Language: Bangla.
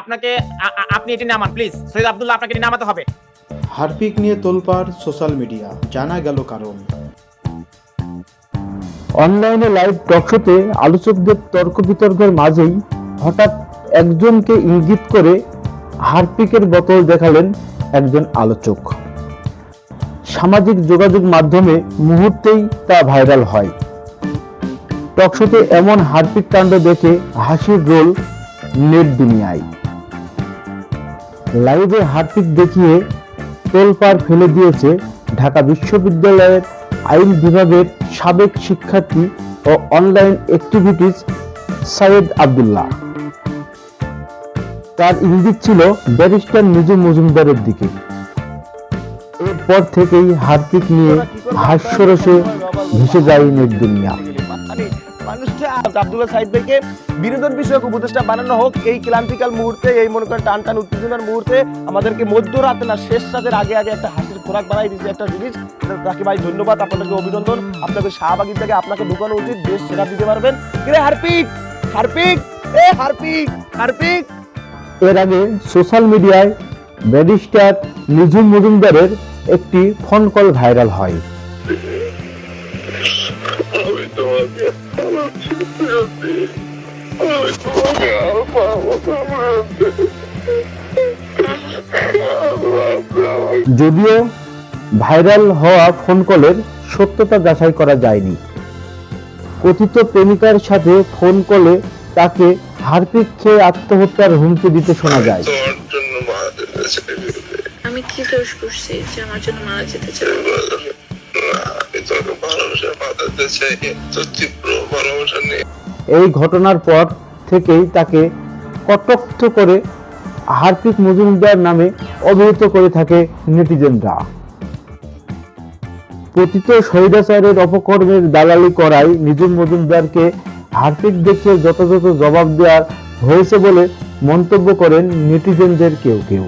আপনাকে আপনি এটি নামান প্লিজ সৈয়দ আব্দুল্লাহ আপনাকে এটি নামাতে হবে। হারপিক নিয়ে তোলপাড় সোশ্যাল মিডিয়া। জানা গেল কারণ। অনলাইনে লাইভ টকশোতে আলোচকদের তর্ক বিতর্কের মাঝেই হঠাৎ একজনকে ইঙ্গিত করে হারপিকের বোতল দেখালেন একজন আলোচক। সামাজিক যোগাযোগ মাধ্যমে মুহূর্তেই তা ভাইরাল হয়। টকশোতে এমন হারপিক কাণ্ড দেখে হাসির রোল নেট দুনিয়ায়। লাইভে হারপিক দেখিয়ে তোলপাড় ফেলে দিয়েছে ঢাকা বিশ্ববিদ্যালয়ের আইন বিভাগের সাবেক শিক্ষার্থী ও অনলাইন অ্যাক্টিভিটিস সাইয়েদ আব্দুল্লাহ। তার ইঙ্গিত ছিল ব্যারিস্টার নিজু মজুমদারের দিকে। এরপর থেকেই হারপিক নিয়ে হাস্যরসে ভেসে যায় নেট মানুষটা আব্দুল্লাহ সাহিদ ভাইকে বিনোদন বিষয়ক উপদেষ্টা বানানো হোক, এই ক্লান্তিকাল মুহূর্তে, এই মনে করেন টান টান উত্তেজনার মুহূর্তে আমাদেরকে মধ্যরাতে না, শেষ রাতের আগে আগে একটা হাসির খোরাক বানাই দিয়েছে একটা জিনিস। তাকে ভাই, ধন্যবাদ আপনাদেরকে অভিনন্দন। আপনাকে শাহবাগি থেকে আপনাকে ঢুকানো উচিত, বেশ সেরা দিতে পারবেন। কিরে হারপিক? হারপিক? এ হারপিক হারপিক! এর আগে সোশ্যাল মিডিয়ায় ব্যারিস্টার নিজুম মজুমদারের একটি ফোন কল ভাইরাল হয়। আমি তোমাকে আমি তোমাকে আর পাবো যদিও ভাইরাল হওয়া ফোন কলের সত্যতা যাচাই করা যায়নি। কথিত প্রেমিকার সাথে ফোন কলে তাকে হারপিক খেয়ে আত্মহত্যার হুমকি দিতে শোনা যায়। আমি কি দোষ করছি যে আমার জন্য মারা যেতে চাই? এই ঘটনার পর থেকেই তাকে কটাক্ষ করে হারপিক মজুমদার নামে অভিহিত করে থাকে নেটিজেনরা। পতিত শহীদাচারের অপকর্মের দালালি করায় নিজুম মজুমদারকে হারপিক দেখিয়ে যথাযথ জবাব দেওয়ার হয়েছে বলে মন্তব্য করেন নেটিজেনদের কেউ কেউ।